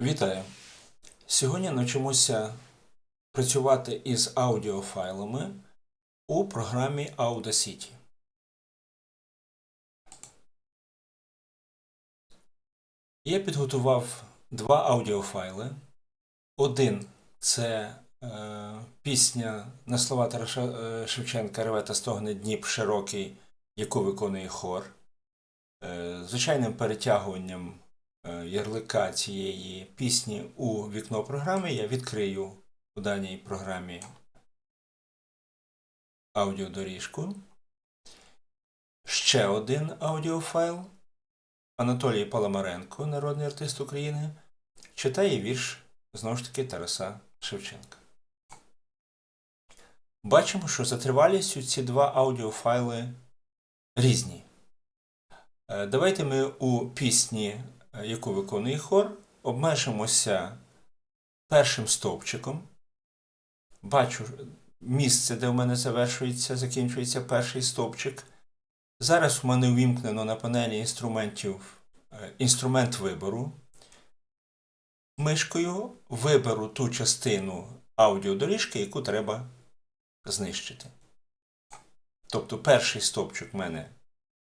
Вітаю! Сьогодні навчимося працювати із аудіофайлами у програмі Audacity. Я підготував два аудіофайли. Один це е, пісня на слова Тараса е, Шевченка Реве та стогне Дніп широкий, яку виконує хор. Е, звичайним перетягуванням ярлика цієї пісні у вікно програми я відкрию у даній програмі аудіодоріжку. Ще один аудіофайл. Анатолій Паламаренко, народний артист України, читає вірш знову ж таки Тараса Шевченка. Бачимо, що за тривалістю ці два аудіофайли різні. Е, Давайте ми у пісні, е, яку виконує хор, обмежимося першим стовпчиком. Бачу місце, де в мене завершується, закінчується перший стовпчик. Зараз у мене увімкнено на панелі інструментів е, інструмент вибору. Мишкою виберу ту частину аудіодоріжки, яку треба знищити. Тобто перший стовпчик в мене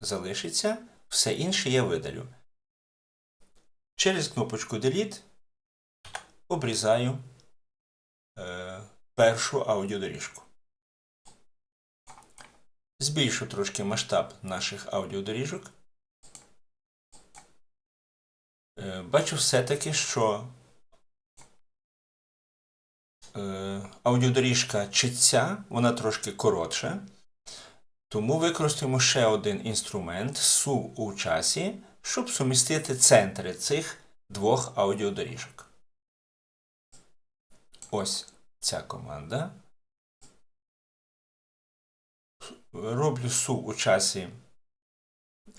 залишиться, все інше я видалю. Через кнопочку Delete обрізаю е, першу аудіодоріжку. Збільшу трошки масштаб наших аудіодоріжок. Е, Бачу все-таки, що е, аудіодоріжка читця, вона трошки коротша. Тому використаємо ще один інструмент су у часі, щоб сумістити центри цих двох аудіодоріжок. Ось ця команда. Роблю су у часі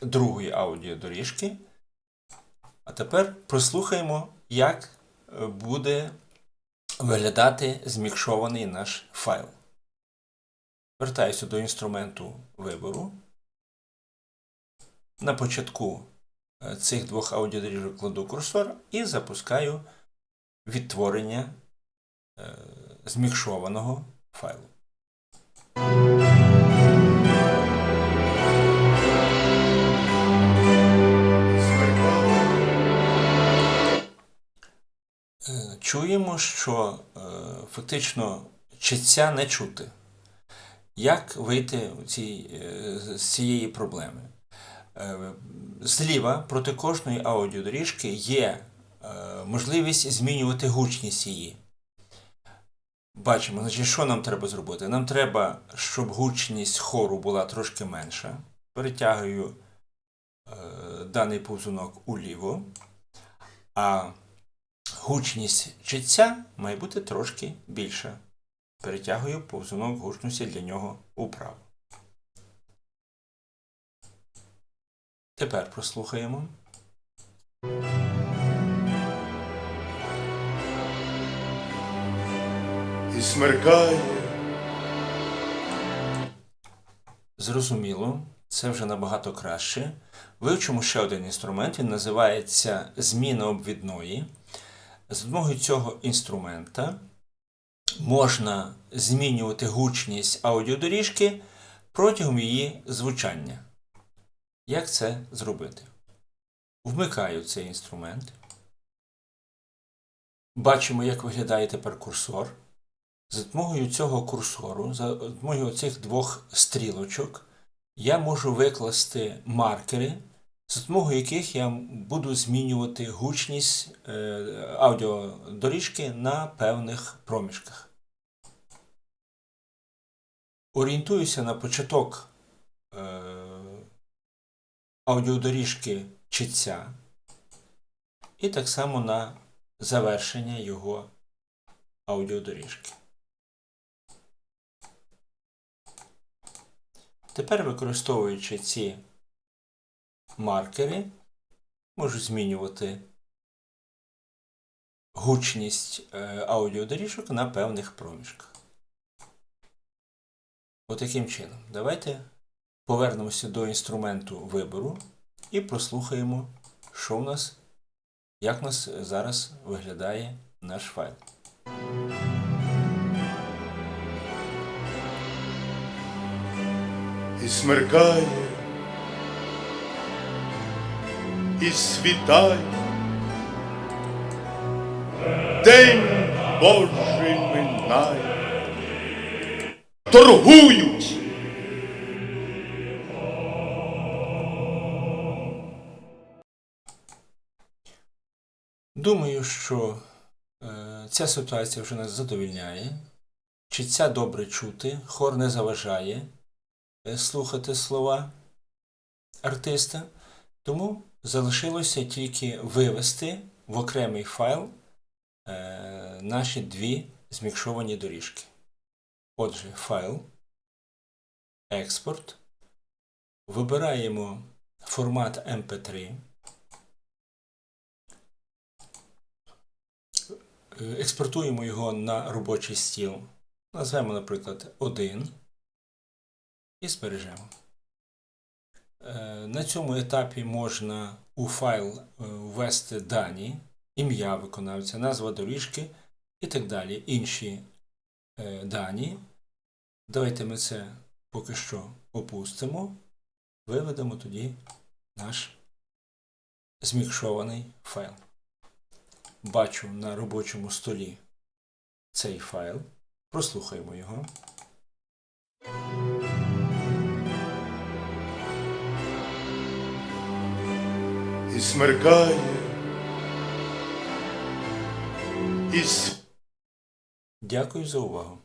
другої аудіодоріжки. А тепер прослухаємо, як е, буде виглядати змікшований наш файл. Вертаюся до інструменту вибору. На початку цих двох аудіодоріжок кладу курсор і запускаю відтворення е, змікшованого файлу. Е, Чуємо, що е, фактично читця не чути. Як вийти е, з цієї проблеми? Е, Зліва проти кожної аудіодоріжки є е, можливість змінювати гучність її. Бачимо, значить, що нам треба зробити? Нам треба, щоб гучність хору була трошки менша. Перетягую е, даний повзунок уліво, а гучність читця має бути трошки більша. Перетягую повзунок гучності для нього управо. Тепер прослухаємо. і смеркає, Зрозуміло, це вже набагато краще. Вивчимо ще один інструмент, він називається зміна обвідної. За допомогою цього інструмента можна змінювати гучність аудіодоріжки протягом її звучання. Як це зробити? Вмикаю цей інструмент. Бачимо, як виглядає тепер курсор. За допомогою цього курсору, за допомогою цих двох стрілочок, я можу викласти маркери, за допомогою яких я буду змінювати гучність е, аудіодоріжки на певних проміжках. Орієнтуюся на початок е, аудіодоріжки читця і так само на завершення його аудіодоріжки. Тепер, використовуючи ці маркери, можу змінювати гучність е, аудіодоріжок на певних проміжках. Отаким чином. Давайте повернемося до інструменту вибору і прослухаємо, що в нас як у нас зараз виглядає наш файл. і смеркає, і світає. День Божий минає. Торгують. Думаю, що е, ця ситуація вже нас задовільняє. Читця добре чути, хор не заважає е, слухати слова артиста. Тому залишилося тільки вивести в окремий файл е, наші дві змікшовані доріжки. Отже, файл, експорт. Вибираємо формат MP3. Експортуємо його на робочий стіл. Назвемо, наприклад, 1 і збережемо. Е, На цьому етапі можна у файл е, ввести дані, ім'я виконавця, назва доріжки і так далі. Інші е, дані. Давайте ми це поки що опустимо. Виведемо тоді наш змікшований файл бачу на робочому столі цей файл. Прослухаємо його. І смеркає, і. Дякую за увагу.